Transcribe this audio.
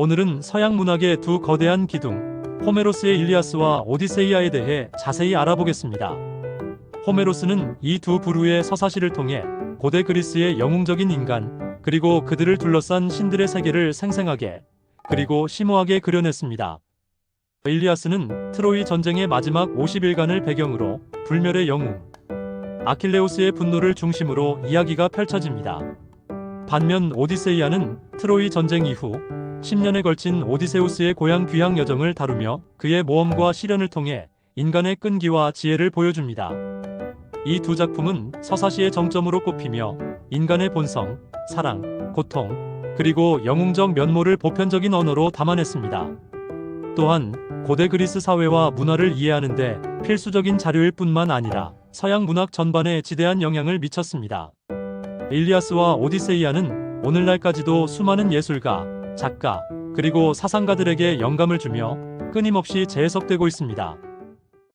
오늘은 서양 문학의 두 거대한 기둥, 호메로스의 일리아스와 오디세이아에 대해 자세히 알아보겠습니다. 호메로스는 이 두 부류의 서사시를 통해 고대 그리스의 영웅적인 인간, 그리고 그들을 둘러싼 신들의 세계를 생생하게, 그리고 심오하게 그려냈습니다. 일리아스는 트로이 전쟁의 마지막 50일간을 배경으로 불멸의 영웅, 아킬레우스의 분노를 중심으로 이야기가 펼쳐집니다. 반면 오디세이아는 트로이 전쟁 이후 10년에 걸친 오디세우스의 고향 귀향 여정을 다루며 그의 모험과 시련을 통해 인간의 끈기와 지혜를 보여줍니다. 이 두 작품은 서사시의 정점으로 꼽히며 인간의 본성, 사랑, 고통, 그리고 영웅적 면모를 보편적인 언어로 담아냈습니다. 또한 고대 그리스 사회와 문화를 이해하는데 필수적인 자료일 뿐만 아니라 서양 문학 전반에 지대한 영향을 미쳤습니다. 일리아스와 오디세이아는 오늘날까지도 수많은 예술가, 작가, 그리고 사상가들에게 영감을 주며 끊임없이 재해석되고 있습니다.